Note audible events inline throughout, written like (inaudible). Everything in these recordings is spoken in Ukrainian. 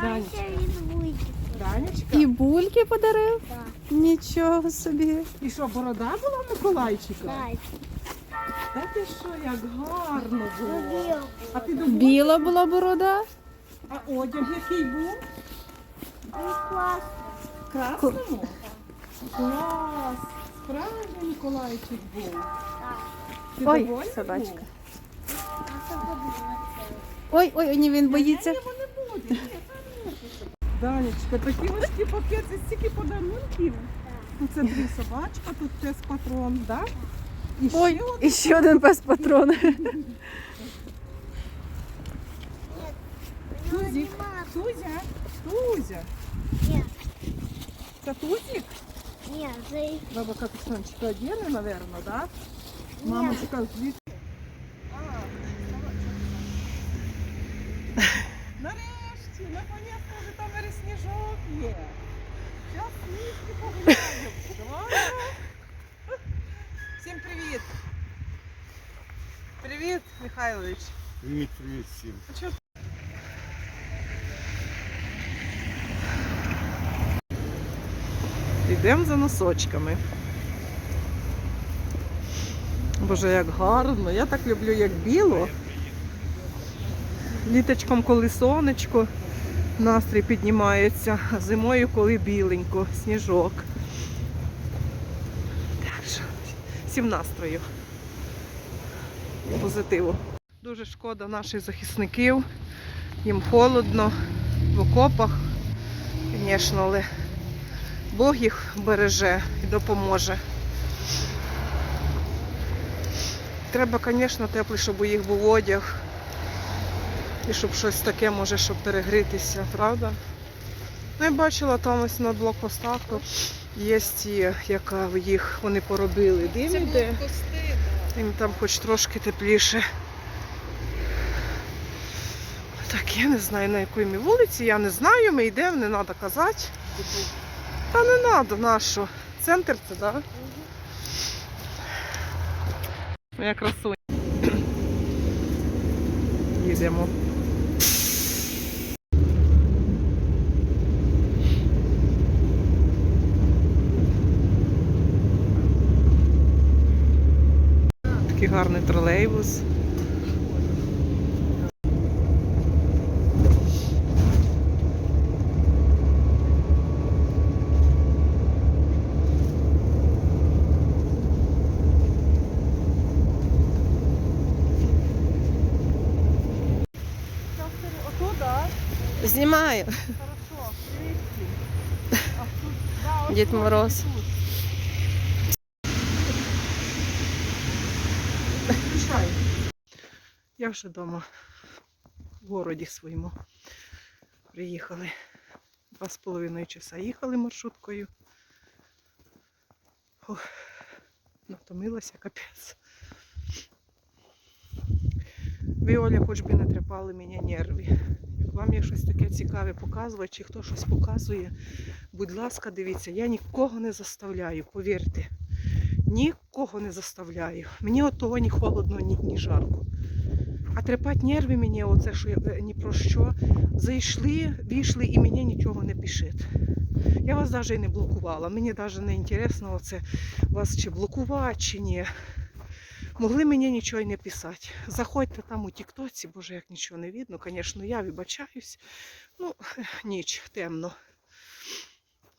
Ще вуйки. Данечка. І бульки подарив? Так. Нічого собі. І що, борода була в Миколайчика? Так. Та ти що, як гарно було. А ти довольна? Біла була борода. А одяг який був? Ну, класно. Красному? Клас! Справжній Миколайчик був. Так. Ти Ой, довольна собачка. був? Ой, ой, ні, він боїться. Ні, будуть. Ні, та ні. Данечка, такі важкі пакети, стільки подарунків. Ну, Це дві собачка, тут пес патрон, так? І ще Ой, от і ще один пес патрон. Тузик. Тузя, Тузя. Ні, Це Тузик? ні, це Баба капюшончика одели, наверное, да? Мамочка звідси. Нарешті, наконец-то вже там і сніжок є. Зараз сніжки погуляємо. Всім привіт. Привіт, Михайлович. Привіт, привіт всім. Йдемо за носочками. Боже, як гарно. Я так люблю, як біло. Літочком, коли сонечко, настрій піднімається, зимою, коли біленько, сніжок. Так що, всім настрою. Позитиву. Дуже шкода наших захисників. Їм холодно в окопах, звісно, але Бог їх береже і допоможе. Треба, звісно, теплий, щоб у їх був одяг. І щоб щось таке може, щоб перегрітися, правда? Ну, я бачила там ось на блокпостах, є ті, яка їх вони поробили. Дим іде. Їм там хоч трошки тепліше. Так, я не знаю на якій ми вулиці, я не знаю, ми йдемо, не треба казати. Та не треба, нащо? Центр це, так? Да? Моя красуня. (coughs) Їдемо. Такий гарний тролейбус. Знімаю. Хорошо, Дід Мороз. тут. Включай. Я вже вдома в городі своєму приїхали. Два з половиною часа їхали маршруткою. Ох, натомилася капець. Ви, Оля, хоч би не трепали мені нерви. Як вам є щось таке цікаве показувати, чи хто щось показує, будь ласка, дивіться, я нікого не заставляю, повірте. Нікого не заставляю. Мені от того ні холодно, ні, ні жарко. А трепать нерви мені, оце що я е, ні про що. Зайшли, вийшли і мені нічого не пишуть. Я вас навіть і не блокувала. Мені навіть не інтересно оце вас чи блокувати, чи ні. Могли мені нічого й не писати. Заходьте там у Тіктоці, боже, як нічого не видно. Звісно, я вибачаюсь. Ну, ніч, темно.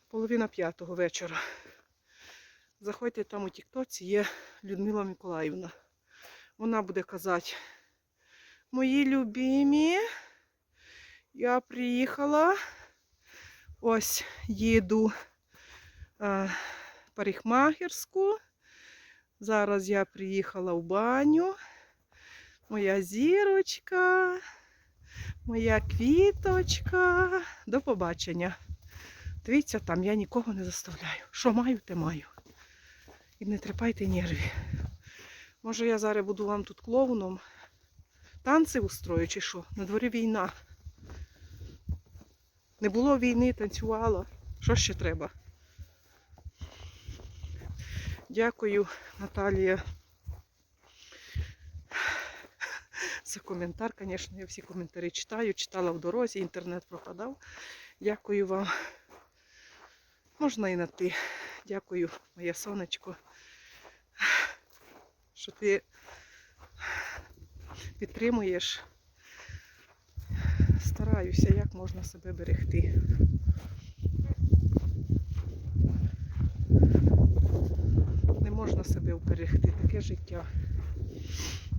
Половина п'ятого вечора. Заходьте там у Тіктоці, є Людмила Миколаївна. Вона буде казати, мої любимі, я приїхала. Ось їду е, в парикмахерську. Зараз я приїхала в баню. Моя зірочка, моя квіточка. До побачення. Дивіться, там я нікого не заставляю. Що маю, те маю. І не трепайте нерві. Може, я зараз буду вам тут клоуном. Танці устрою чи що? На дворі війна. Не було війни, танцювала. Що ще треба? Дякую, Наталія, за коментар. Звісно, я всі коментарі читаю, читала в дорозі, інтернет пропадав. Дякую вам. Можна і на ти. Дякую, моє сонечко, що ти підтримуєш. Стараюся, як можна себе берегти. Не можна себе вберегти, таке життя.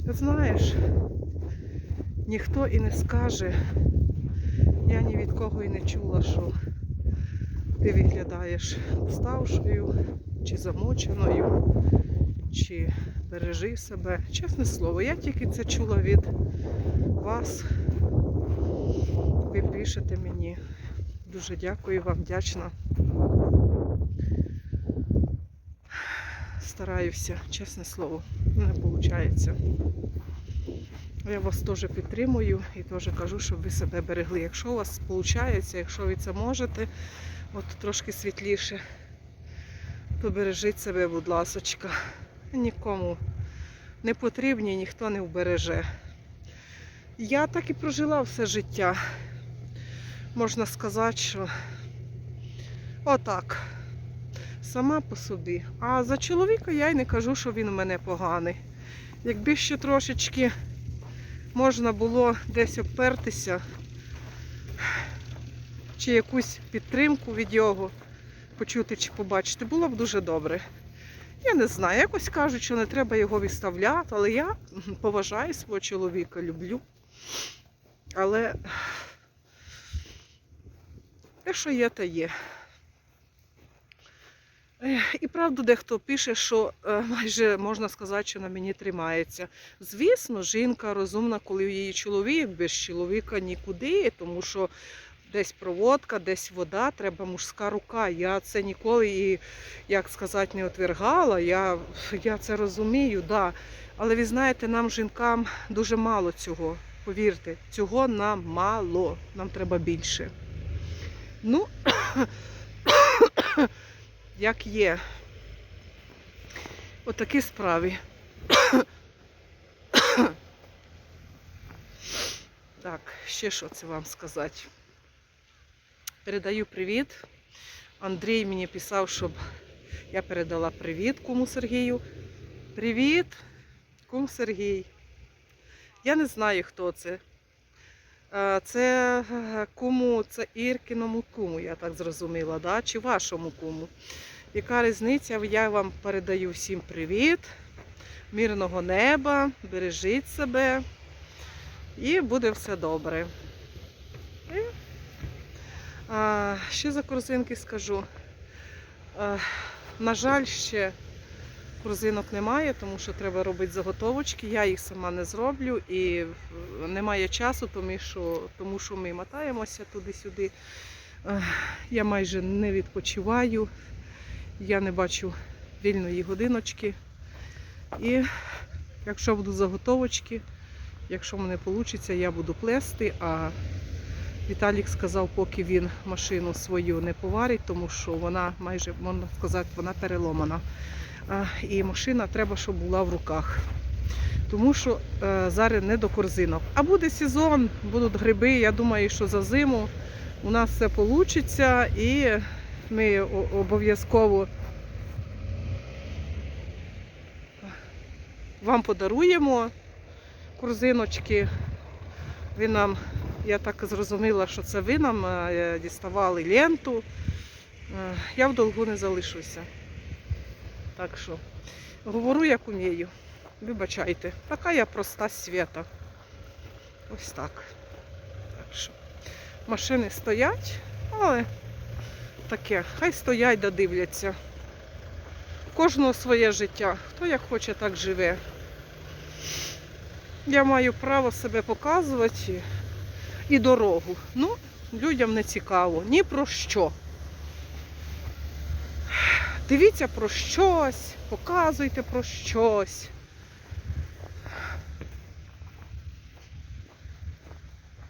Знаєш, ніхто і не скаже, я ні від кого і не чула, що ти виглядаєш уставшою, чи замоченою, чи бережи себе. Чесне слово, я тільки це чула від вас. Ви пишете мені. Дуже дякую вам, вдячна. Стараюся, чесне слово, не виходить. Я вас теж підтримую і теж кажу, щоб ви себе берегли. Якщо у вас виходить, якщо ви це можете, от трошки світліше, то бережіть себе, будь ласочка. Нікому не потрібні, ніхто не вбереже. Я так і прожила все життя. Можна сказати, що отак. Сама по собі. А за чоловіка я й не кажу, що він у мене поганий. Якби ще трошечки можна було десь обпертися, чи якусь підтримку від його почути чи побачити, було б дуже добре. Я не знаю, якось кажуть, що не треба його відставляти, але я поважаю свого чоловіка, люблю. Але те, що є, те є. І правду дехто пише, що е, майже можна сказати, що на мені тримається. Звісно, жінка розумна, коли її чоловік, без чоловіка нікуди, тому що десь проводка, десь вода, треба мужська рука. Я це ніколи і, як сказати, не отвергала. Я, я це розумію, да. Але ви знаєте, нам, жінкам, дуже мало цього. Повірте, цього нам мало, нам треба більше. Ну, (coughs) як є. Отакі справи. (coughs) Так, ще що це вам сказати. Передаю привіт. Андрій мені писав, щоб я передала привіт куму Сергію. Привіт, кум Сергій. Я не знаю, хто це. Е, Це е, куму, це Іркіному куму, я так зрозуміла, да? чи вашому куму. Яка різниця? Я вам передаю всім привіт, мирного неба, бережіть себе і буде все добре. А, ще за корзинки скажу. А, на жаль, ще корзинок немає, тому що треба робити заготовочки. Я їх сама не зроблю і немає часу, тому що, тому що ми мотаємося туди-сюди. Я майже не відпочиваю, я не бачу вільної годиночки. І якщо будуть заготовочки, якщо в мене вийде, я буду плести. А Віталік сказав, поки він машину свою не поварить, тому що вона майже, можна сказати, вона переломана. І машина треба, щоб була в руках. Тому що е, зараз не до корзинок. А буде сезон, будуть гриби. Я думаю, що за зиму у нас все вийде і ми обов'язково вам подаруємо корзиночки. Ви нам, я так зрозуміла, що це ви нам е, діставали ленту. Е, Я в долгу не залишуся. Так що говорю, як умію. Вибачайте, така я проста свята. Ось так. Так що машини стоять, але таке, хай стоять да дивляться. Кожного своє життя. Хто як хоче, так живе. Я маю право себе показувати і дорогу. Ну, людям не цікаво. Ні про що. Дивіться про щось, показуйте про щось.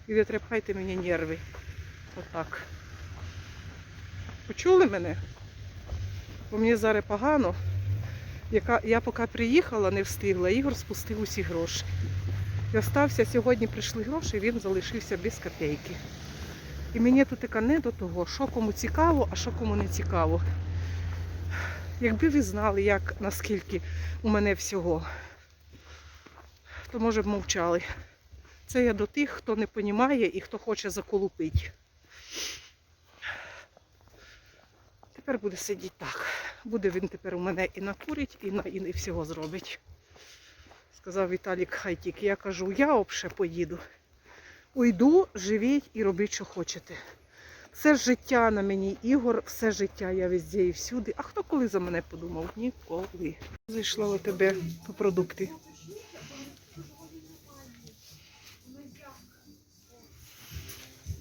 І не трепайте мені нерви. Отак. Почули мене? Бо мені зараз погано. Яка, я поки приїхала, не встигла, Ігор спустив усі гроші. І остався сьогодні прийшли гроші, він залишився без копійки. І мені тут така не до того, що кому цікаво, а що кому не цікаво. Якби ви знали, як наскільки у мене всього, то може б мовчали. Це я до тих, хто не розуміє і хто хоче заколупити. Тепер буде сидіти так. Буде він тепер у мене і накурить, і, на, і всього зробить. Сказав Віталік Хайтік. Я кажу, я обше поїду. Уйду, живіть і робіть, що хочете. Все життя на мені ігор, все життя я везде і всюди. А хто коли за мене подумав? Ніколи. Зайшла у тебе по продукти.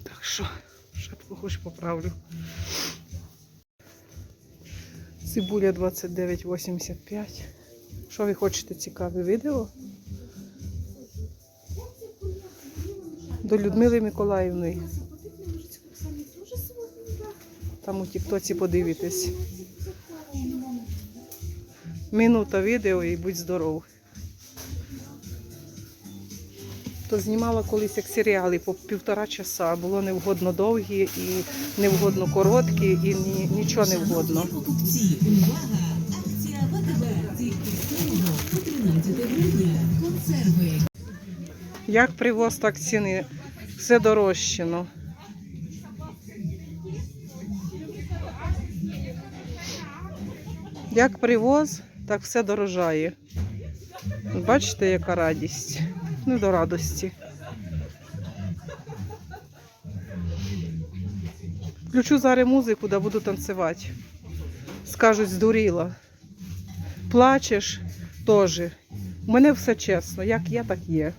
Так що, шапку хоч поправлю. Цибуля 29,85. Що ви хочете цікаве відео? До Людмили Миколаївної. Там у Тіктоці подивитесь. Минута відео і будь здоров. То знімала колись як серіали по півтора часа. Було невгодно довгі і невгодно короткі, і ні, нічого не як привоз, так ціни. Все дорожчено. Як привоз, так все дорожає. Бачите, яка радість. Не до радості. Включу зараз музику, де буду танцювати. Скажуть, здуріла. Плачеш, теж. У мене все чесно, як є, так є.